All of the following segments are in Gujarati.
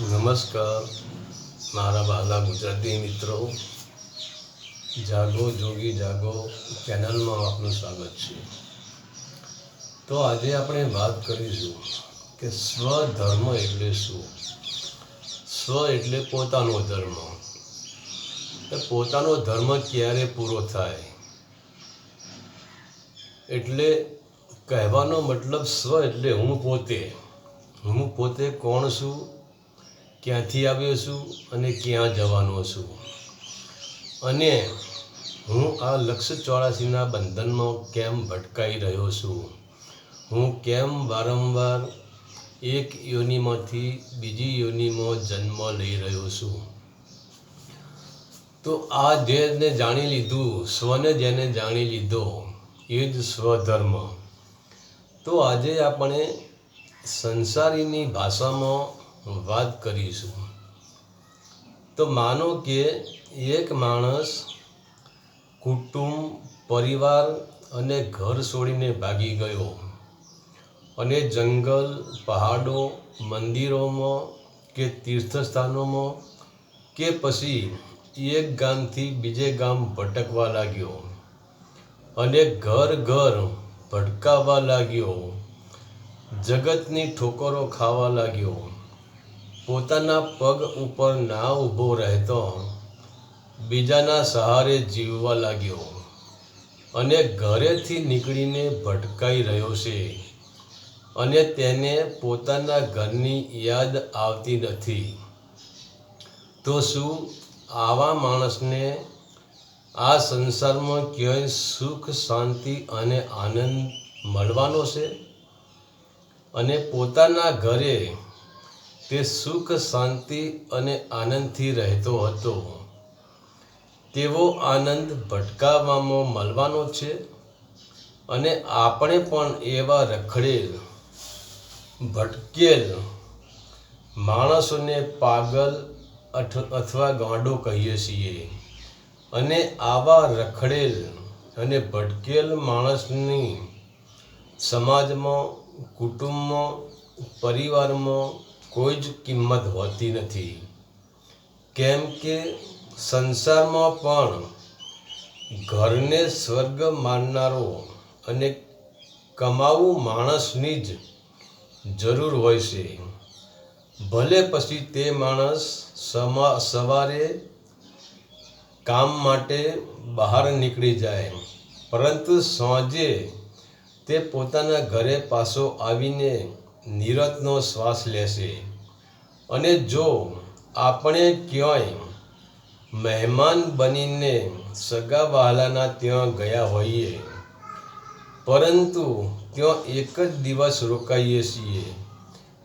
નમસ્કાર. મારા વહાલા ગુજરાતી મિત્રો, જાગો, જોગી જાગો ચેનલમાં આપનું સ્વાગત છે. તો આજે આપણે વાત કરીશું કે સ્વધર્મ એટલે શું? સ્વ એટલે પોતાનો ધર્મ. પોતાનો ધર્મ ક્યારે પૂરો થાય? એટલે કહેવાનો મતલબ સ્વ એટલે હું પોતે. હું પોતે કોણ છું? ક્યાંથી આવ્યો છું અને ક્યાં જવાનો છું? અને હું આ લક્ષ ચોરાસીના બંધનમાં કેમ ભટકાઈ રહ્યો છું? હું કેમ વારંવાર એક યોનિમાંથી બીજી યોનિમાં જન્મ લઈ રહ્યો છું? તો આ જેને જાણી લીધું, સ્વને જેને જાણી લીધો, એ જ સ્વધર્મ. તો આજે આપણે સંસારીની ભાષામાં વાત કરીશું તો માનો કે એક માણસ કુટુંબ, પરિવાર અને ઘર છોડીને ભાગી ગયો. અને જંગલ, પહાડો, મંદિરોમાં કે તીર્થસ્થાનોમાં કે પછી એક ગામથી બીજે ગામ ભટકવા લાગ્યો. અને ઘર ઘર ભટકાવા લાગ્યો. જગતની ઠોકરો ખાવા લાગ્યો. પોતાના પગ ઉપર ના ઊભો રહેતો બીજાના સહારે જીવવા લાગ્યો અને ઘરેથી નીકળીને ભટકાઈ રહ્યો છે અને તેને પોતાના ઘરની યાદ આવતી નથી. તો શું આવા માણસને આ સંસારમાં ક્યાંય સુખ, શાંતિ અને આનંદ મળવાનો છે? અને પોતાના ઘરે તે સુખ, શાંતિ અને આનંદથી રહેતો હતો. તેવો આનંદ ભટકાવવામાં મળવાનો છે અને આપણે પણ એવા રખડેલ, ભટકેલ માણસોને પાગલ અથવા ગાંડો કહીએ છીએ. અને આવા રખડેલ અને ભટકેલ માણસની સમાજમાં, કુટુંબમાં, પરિવારમાં કોઈ જ કિંમત હોતી નથી. કેમ કે સંસારમાં પણ ઘરને સ્વર્ગ માનનારો અને કમાવું માણસની જ જરૂર હોય છે. ભલે પછી તે માણસ સવારે કામ માટે બહાર નીકળી જાય, પરંતુ સાંજે તે પોતાના ઘરે પાછો આવીને નિરતનો શ્વાસ લેશે. અને જો આપણે ક્યાંય મહેમાન બનીને સગા વહાલાના ત્યાં ગયા હોઈએ, પરંતુ ત્યાં એક જ દિવસ રોકાઈએ છીએ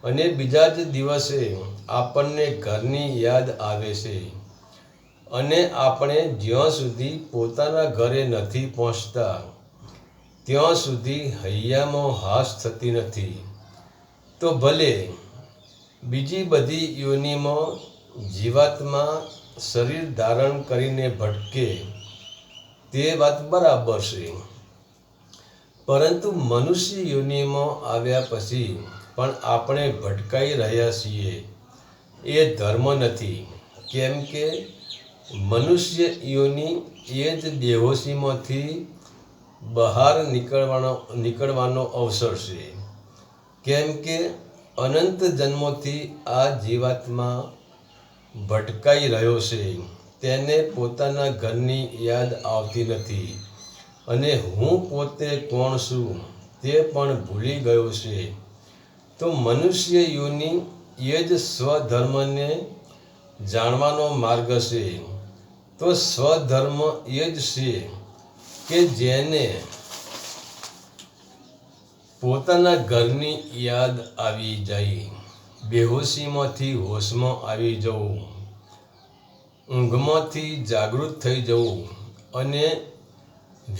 અને બીજા જ દિવસે આપણને ઘરની યાદ આવે છે અને આપણે જ્યાં સુધી પોતાના ઘરે નથી પહોંચતા, ત્યાં સુધી હૈયામાં હાશ થતી નથી. તો ભલે બીજી બધી યોનિમાં જીવાત્મા શરીર ધારણ કરીને ભટકે, તે વાત બરાબર છે. પરંતુ મનુષ્ય યોનિમાં આવ્યા પછી પણ આપણે ભટકાઈ રહ્યા છીએ. એ ધર્મ નથી. કેમ કે મનુષ્ય યોનિ એ જ બેહોશીમાંથી બહાર નીકળવાનો નીકળવાનો અવસર છે. કેમ કે અનંત જન્મોથી આ જીવાત્મા ભટકાઈ રહ્યો છે. તેને પોતાના ઘરની યાદ આવતી નથી. અને હું પોતે કોણ છું તે પણ ભૂલી ગયો છે. તો મનુષ્ય યોનિ એ જ સ્વધર્મને જાણવાનો માર્ગ છે. તો સ્વધર્મ એ જ છે કે જેને પોતાના ઘરની યાદ આવી જાય. બેહોશીમાંથી હોશમાં આવી જવું. ઊંઘમાંથી જાગૃત થઈ જવું અને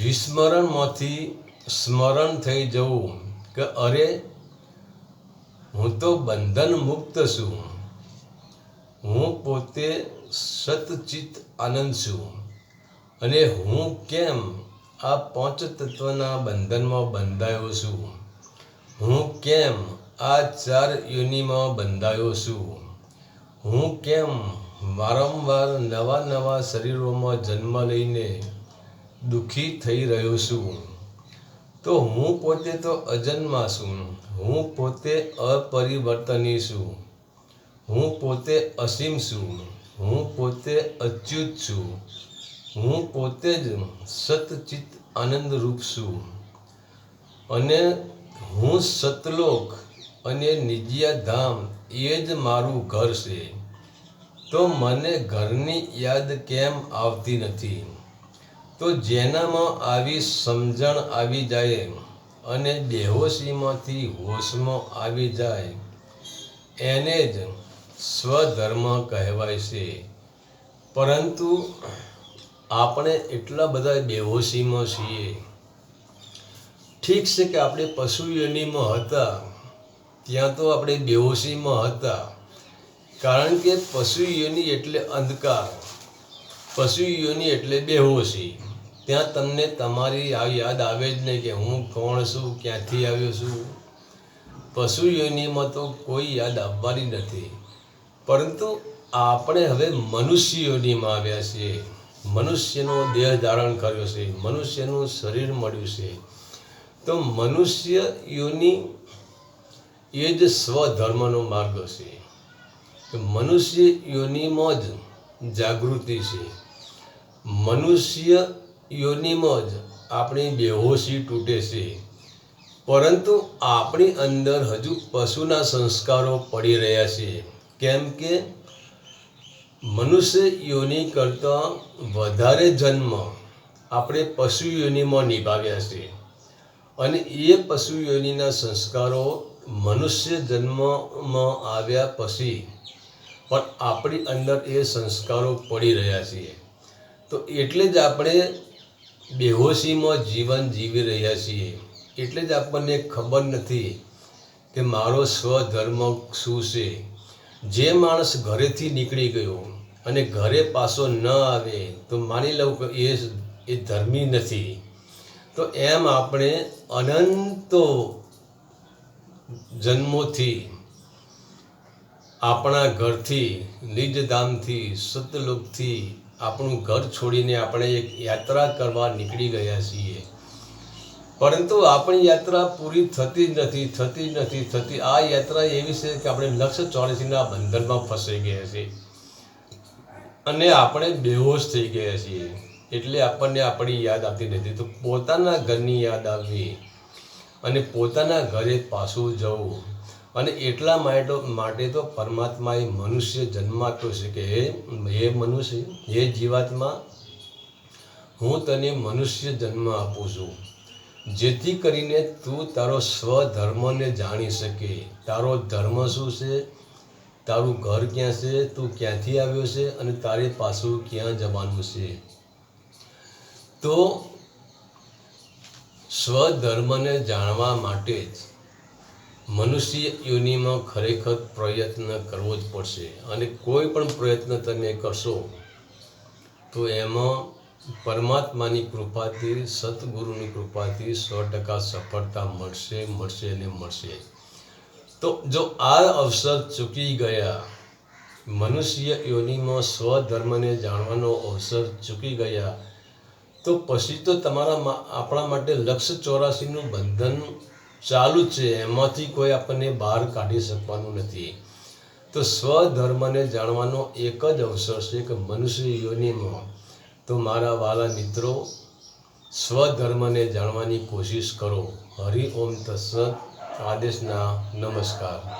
વિસ્મરણમાંથી સ્મરણ થઈ જવું કે અરે, હું તો બંધન મુક્ત છું. હું પોતે સતચિત આનંદ છું. અને હું કેમ આ પાંચ તત્વના બંધનમાં બંધાયો છું? હું કેમ આ ચાર યોનિમાં બંધાયો છું? હું કેમ વારંવાર નવા નવા શરીરોમાં જન્મ લઈને દુઃખી થઈ રહ્યો છું? તો હું પોતે તો અજન્મા છું. હું પોતે અપરિવર્તની છું. હું પોતે અસીમ છું. હું પોતે અચ્યુત છું. હું પોતે જ સતચિત આનંદરૂપ છું. અને હું સતલોક અને નિજિયા ધામ એ જ મારું ઘર છે. તો મને ઘરની યાદ કેમ આવતી નથી? તો જેનામાં આવી સમજણ આવી જાય અને બેહોશીમાંથી હોશમાં આવી જાય, એને જ સ્વધર્મ કહેવાય છે. પરંતુ આપણે એટલા બધા બેહોશીમાં છીએ. ઠીક છે કે આપણે પશુ યોનિમાં હતા, ત્યાં તો આપણે બેહોશીમાં હતા. કારણ કે પશુ યોની એટલે અંધકાર પશુ યોની એટલે બેહોશી. ત્યાં તમને તમારી આ યાદ આવે જ નહીં કે હું કોણ છું, ક્યાંથી આવ્યો છું. પશુ યોનિમાં તો કોઈ યાદ આવવાની નથી. પરંતુ આપણે હવે મનુષ્ય યોનિમાં આવ્યા છીએ. મનુષ્યનો દેહ ધારણ કર્યો છે. મનુષ્યનું શરીર મળ્યું છે. તો મનુષ્ય યોનિ એ જ સ્વધર્મનો માર્ગ છે. તો મનુષ્ય યોનિમાં જ જાગૃતિ છે. મનુષ્ય યોનિમાં જ આપણી બેહોશી તૂટે છે. પરંતુ આપણી અંદર હજુ પશુના સંસ્કારો પડી રહ્યા છે. કેમ કે મનુષ્ય યોનિ કરતાં વધારે જન્મ આપણે પશુ યોનિમાં નિભાવ્યા છે. અને એ પશુ યોનિના સંસ્કારો મનુષ્ય જન્મમાં આવ્યા પછી પણ આપણી અંદર એ સંસ્કારો પડી રહ્યા છીએ. તો એટલે જ આપણે બેહોશીમાં જીવન જીવી રહ્યા છીએ. એટલે જ આપણને ખબર નથી કે મારો સ્વધર્મ શું છે. જે માણસ ઘરેથી નીકળી ગયો અને ઘરે પાછો ન આવે તો માની લઉં કે એ એ ધર્મી નથી. તો એમ આપણે અનંતો જન્મોથી આપણા ઘરથી નિજધામથી સતલોકથી આપણું ઘર છોડીને આપણે એક યાત્રા કરવા નીકળી ગયા છીએ. પરંતુ આપણી યાત્રા પૂરી થતી જ નથી, થતી જ નથી, થતી. આ યાત્રા એવી છે કે આપણે લક્ષ ચોરાસીના બંધનમાં ફસાઈ ગયા છીએ. અને આપણે બેહોશ થઈ ગયા છીએ. એટલે આપણને આપણી યાદ આવતી નથી તો પોતાના ઘરની યાદ આવવી અને પોતાના ઘરે પાછું જવું. અને એટલા માટે તો પરમાત્માએ મનુષ્ય જન્મ આપ્યો છે કે હે મનુષ્ય, હે જીવાત્મા, હું તને મનુષ્ય જન્મ આપું છું. જેથી કરીને તું તારો સ્વધર્મને જાણી શકે. તારો ધર્મ શું છે? તારું ઘર ક્યાં છે? તું ક્યાંથી આવ્યો છે? અને તારે પાછું ક્યાં જવાનું છે? તો સ્વધર્મને જાણવા માટે જ મનુષ્ય યોનિમાં ખરેખર પ્રયત્ન કરવો જ પડશે. અને કોઈ પણ પ્રયત્ન તમે કરશો, તો એમાં પરમાત્માની કૃપાથી, સદગુરુની કૃપાથી સો ટકા સફળતા મળશે મળશે અને મળશે. તો જો આ અવસર ચૂકી ગયા, મનુષ્ય યોનિમાં સ્વધર્મને જાણવાનો અવસર ચૂકી ગયા તો પછી તો તમારા આપણા માટે લક્ષ ચોરાસીનું બંધન ચાલુ છે. એમાંથી કોઈ આપણને બહાર કાઢી શકવાનું નથી. તો સ્વધર્મને જાણવાનો એક જ અવસર છે કે મનુષ્ય યોનિમાં તો મારા વાલા મિત્રો, સ્વધર્મને જાણવાની કોશિશ કરો. હરિ ઓમ તત્સત આદેશના નમસ્કાર.